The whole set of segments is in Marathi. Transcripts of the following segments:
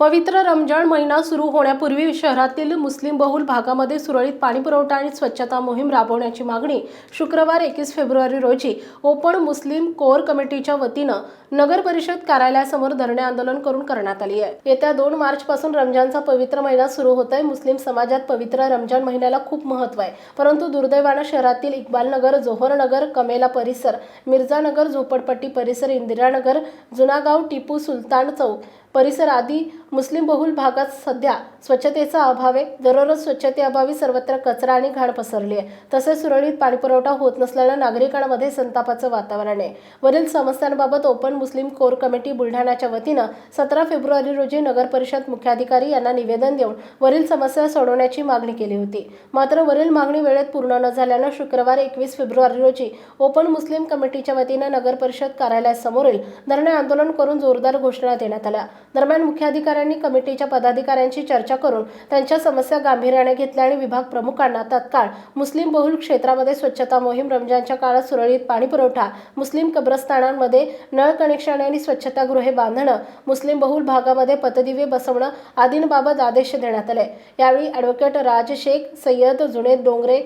पवित्र रमजान महिना सुरू होण्यापूर्वी शहरातील मुस्लिम बहुल भागामध्ये सुरळीत पाणीपुरवठा आणि स्वच्छता मोहीम राबवण्याची मागणी शुक्रवार एकवीस फेब्रुवारी रोजी ओपन मुस्लिम कोअर कमिटीच्या वतीनं नगर परिषद कार्यालयासमोर धरणे आंदोलन करून करण्यात आली आहे. येत्या दोन मार्च पासून रमजानचा पवित्र महिना सुरू होत आहे मुस्लिम समाजात पवित्र रमजान महिन्याला खूप महत्त्व आहे. परंतु दुर्दैवानं शहरातील इक्बालनगर जोहरनगर कमेला परिसर मिर्झानगर झोपडपट्टी परिसर इंदिरानगर जुनागाव टिपू सुलतान चौक परिसर आदी मुस्लिम बहुल भागात सध्या स्वच्छतेचा अभाव आहे दररोज स्वच्छतेअभावी सर्वत्र कचरा आणि घाण पसरली आहे. तसेच सुरळीत पाणीपुरवठा होत नसल्यानं नागरिकांमध्ये संतापाचं वातावरण आहे. वरील समस्यांबाबत ओपन मुस्लिम कोर कमिटी बुलढाण्याच्या वतीनं सतरा फेब्रुवारी रोजी नगर परिषद मुख्याधिकारी यांना निवेदन देऊन वरील समस्या सोडवण्याची मागणी केली होती. मात्र वरील मागणी वेळेत पूर्ण न झाल्यानं शुक्रवार एकवीस फेब्रुवारी रोजी ओपन मुस्लिम कमिटीच्या वतीनं नगर परिषद कार्यालयासमोरील धरणे आंदोलन करून जोरदार घोषणा देण्यात आल्या. दरम्यान मुख्याधिकाऱ्यांनी कमिटीच्या पदाधिकाऱ्यांशी चर्चा करून त्यांच्या समस्या गांभीर्याने घेतल्या आणि विभाग प्रमुखांना तत्काळ मुस्लिम बहुल क्षेत्रामध्ये स्वच्छता मोहीम रमजानच्या काळात सुरळीत पाणीपुरवठा मुस्लिम कब्रस्तानांमध्ये नळ कनेक्शन आणि स्वच्छतागृहे बांधणं मुस्लिम बहुल भागामध्ये पतदिवे बसवणं आदींबाबत आदेश देण्यात आले. यावेळी ॲडव्होकेट राज शेख सय्यद जुनेद डोंगरे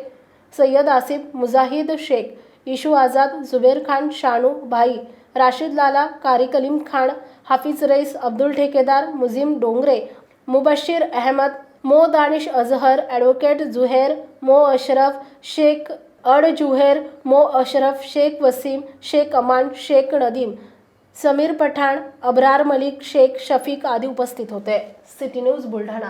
सय्यद आसिफ मुजाहिद शेख इशू आझाद जुबेर खान शानू भाई राशिद लाला कारी कलीम खान हाफिज रईस अब्दुल ठेकेदार मुझीम डोंगरे मुबशीर अहमद मो दानिश अजहर ॲडव्होकेट जुहेर मो अशरफ शेख अड जुहेर मो अशरफ शेख वसीम शेख अमान शेख नदीम समीर पठाण अब्रार मलिक शेख शफीक आदी उपस्थित होते. City news Buldhana.